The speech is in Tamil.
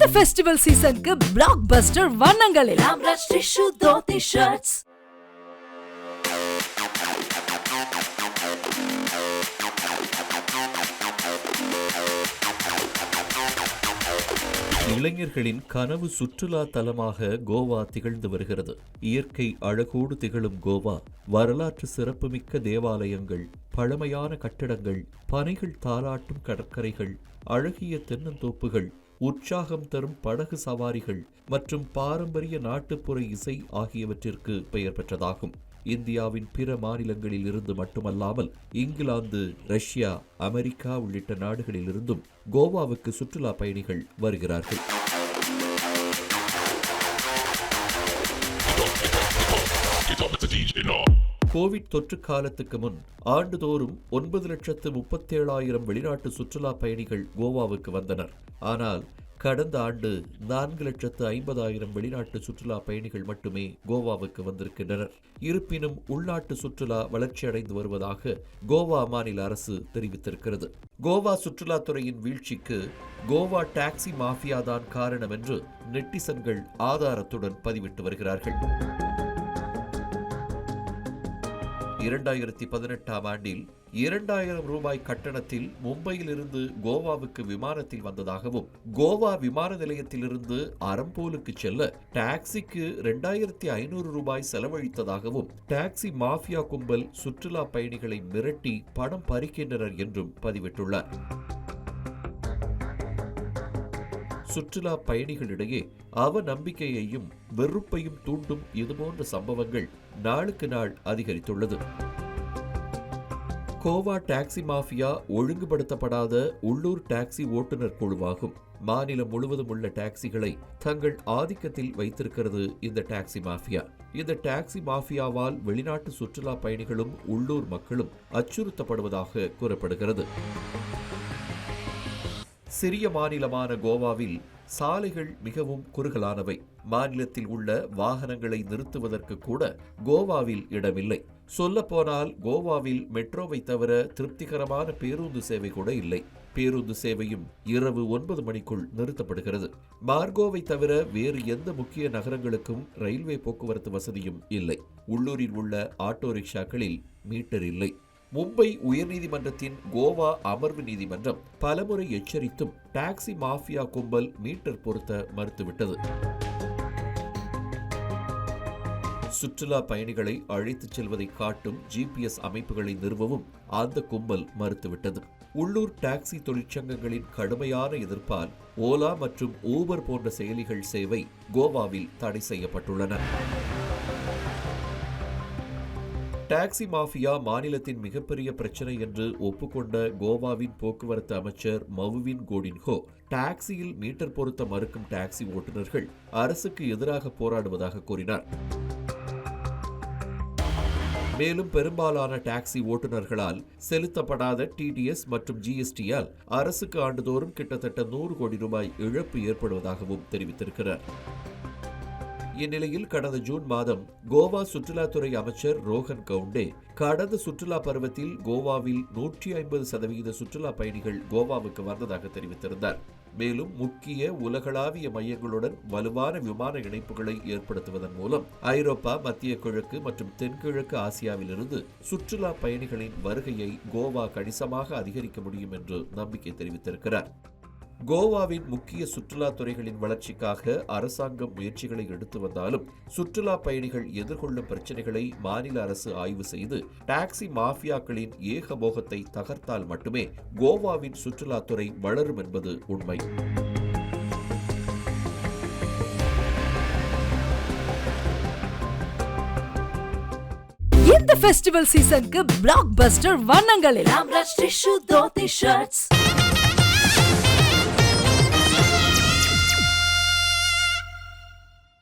இந்த ஃபெஸ்டிவல் சீசனுக்கு பிளாக் பஸ்டர் வண்ணங்களில். ராம்ராஜ் டிஷ்யூ தோத்தி ஷர்ட்ஸ் இளைஞர்களின் கனவு சுற்றுலா தலமாக கோவா திகழ்ந்து வருகிறது. இயற்கை அழகோடு திகழும் கோவா வரலாற்று சிறப்புமிக்க தேவாலயங்கள் பழமையான கட்டடங்கள் பனைகள் தாளாட்டும் கடற்கரைகள் அழகிய தென்னந்தோப்புகள் உற்சாகம் தரும் படகு சவாரிகள் மற்றும் பாரம்பரிய நாட்டுப்புற இசை ஆகியவற்றிற்கு பெயர் பெற்றதாகும். இந்தியாவின் பிற மாநிலங்களில் இருந்து மட்டுமல்லாமல் இங்கிலாந்து ரஷ்யா அமெரிக்கா உள்ளிட்ட நாடுகளிலிருந்தும் கோவாவுக்கு சுற்றுலா பயணிகள் வருகிறார்கள். கோவிட் தொற்று காலத்துக்கு முன் ஆண்டுதோறும் ஒன்பது லட்சத்து முப்பத்தேழாயிரம் வெளிநாட்டு சுற்றுலா பயணிகள் கோவாவுக்கு வந்தனர். ஆனால் கடந்த ஆண்டு நான்கு லட்சத்து ஐம்பதாயிரம் வெளிநாட்டு சுற்றுலா பயணிகள் மட்டுமே கோவாவுக்கு வந்திருக்கின்றனர். இருப்பினும் உள்நாட்டு சுற்றுலா வளர்ச்சியடைந்து வருவதாக கோவா மாநில அரசு தெரிவித்திருக்கிறது. கோவா சுற்றுலாத்துறையின் வீழ்ச்சிக்கு கோவா டாக்ஸி மாஃபியா தான் காரணம் என்று நெட்டிசன்கள் ஆதாரத்துடன் பதிவிட்டு வருகிறார்கள். இரண்டாயிரத்தி பதினெட்டாம் ஆண்டில் இரண்டாயிரம் ரூபாய் கட்டணத்தில் மும்பையிலிருந்து கோவாவுக்கு விமானத்தில் வந்ததாகவும் கோவா விமான நிலையத்திலிருந்து அரம்போலுக்கு செல்ல டாக்ஸிக்கு இரண்டாயிரத்தி ஐநூறு ரூபாய் செலவழித்ததாகவும் டாக்ஸி மாஃபியா கும்பல் சுற்றுலா பயணிகளை மிரட்டி பணம் பறிக்கின்றனர் என்றும் பதிவிட்டுள்ளார். சுற்றுலா பயணிகளிடையே அவ நம்பிக்கையையும் வெறுப்பையும் தூண்டும் இதுபோன்ற சம்பவங்கள் நாளுக்கு நாள் அதிகரித்துள்ளது. கோவா டாக்ஸி மாஃபியா ஒழுங்குபடுத்தப்படாத உள்ளூர் டாக்ஸி ஓட்டுநர் குழுவாகும். மாநிலம் முழுவதும் உள்ள டாக்ஸிகளை தங்கள் ஆதிக்கத்தில் வைத்திருக்கிறது இந்த டாக்ஸி மாஃபியா. இந்த டாக்ஸி மாஃபியாவால் வெளிநாட்டு சுற்றுலா பயணிகளும் உள்ளூர் மக்களும் அச்சுறுத்தப்படுவதாக கூறப்படுகிறது. சிறிய மாநிலமான கோவாவில் சாலைகள் மிகவும் குறுகலானவை. மாநிலத்தில் உள்ள வாகனங்களை நிறுத்துவதற்கு கூட கோவாவில் இடமில்லை. சொல்லப்போனால் கோவாவில் மெட்ரோவை தவிர திருப்திகரமான பேருந்து சேவை கூட இல்லை. பேருந்து சேவையும் இரவு ஒன்பது மணிக்குள் நிறுத்தப்படுகிறது. மார்கோவை தவிர வேறு எந்த முக்கிய நகரங்களுக்கும் ரயில்வே போக்குவரத்து வசதியும் இல்லை. உள்ளூரில் உள்ள ஆட்டோ ரிக்ஷாக்களில் மீட்டர் இல்லை. மும்பை உயர்நீதிமன்றத்தின் கோவா அமர்வு நீதிமன்றம் பலமுறை எச்சரித்தும் டாக்ஸி மாஃபியா கும்பல் மீட்டர் பொருத்த மறுத்துவிட்டது. சுற்றுலா பயணிகளை அழைத்துச் செல்வதை காட்டும் ஜிபிஎஸ் அமைப்புகளை நிறுவவும் அந்த கும்பல் மறுத்துவிட்டது. உள்ளூர் டாக்ஸி தொழிற்சங்கங்களின் கடுமையான எதிர்ப்பால் ஓலா மற்றும் ஊபர் போன்ற செயலிகள் சேவை கோவாவில் தடை செய்யப்பட்டுள்ளன. டாக்ஸி மாஃபியா மாநிலத்தின் மிகப்பெரிய பிரச்சனை என்று ஒப்புக்கொண்ட கோவாவின் போக்குவரத்து அமைச்சர் மவுவின் கோடின்ஹோ டாக்ஸியில் மீட்டர் பொருத்த மறுக்கும் டாக்ஸி ஓட்டுநர்கள் அரசுக்கு எதிராக போராடுவதாக கூறினார். மேலும் பெரும்பாலான டாக்ஸி ஓட்டுநர்களால் செலுத்தப்படாத டிடிஎஸ் மற்றும் ஜிஎஸ்டியால் அரசுக்கு ஆண்டுதோறும் கிட்டத்தட்ட நூறு கோடி ரூபாய் இழப்பு ஏற்படுவதாகவும் தெரிவித்திருக்கிறார். இந்நிலையில் கடந்த ஜூன் மாதம் கோவா சுற்றுலாத்துறை அமைச்சர் ரோஹன் கவுண்டே கடந்த சுற்றுலா பருவத்தில் கோவாவில் நூற்றி ஐம்பது சதவீத சுற்றுலா பயணிகள் கோவாவுக்கு வந்ததாக தெரிவித்திருந்தார். மேலும் முக்கிய உலகளாவிய மையங்களுடன் வலுவான விமான இணைப்புகளை ஏற்படுத்துவதன் மூலம் ஐரோப்பா மத்திய கிழக்கு மற்றும் தென்கிழக்கு ஆசியாவிலிருந்து சுற்றுலா பயணிகளின் வருகையை கோவா கணிசமாக அதிகரிக்க முடியும் என்று நம்பிக்கை தெரிவித்திருக்கிறார். கோவாவின் முக்கிய சுற்றுலா துறைகளின் வளர்ச்சிக்காக அரசாங்கம் முயற்சிகளை எடுத்து வந்தாலும் சுற்றுலா பயணிகள் எதிர்கொள்ளும் பிரச்சனைகளை மாநில அரசு ஆய்வு செய்து டாக்ஸி மாஃபியாக்களின் ஏகபோகத்தை தகர்த்தால் மட்டுமே கோவாவின் சுற்றுலாத்துறை வளரும் என்பது உண்மை. இந்த ஃபெஸ்டிவல் சீசனுக்கு பிளாக் பஸ்டர் வண்ணங்களில்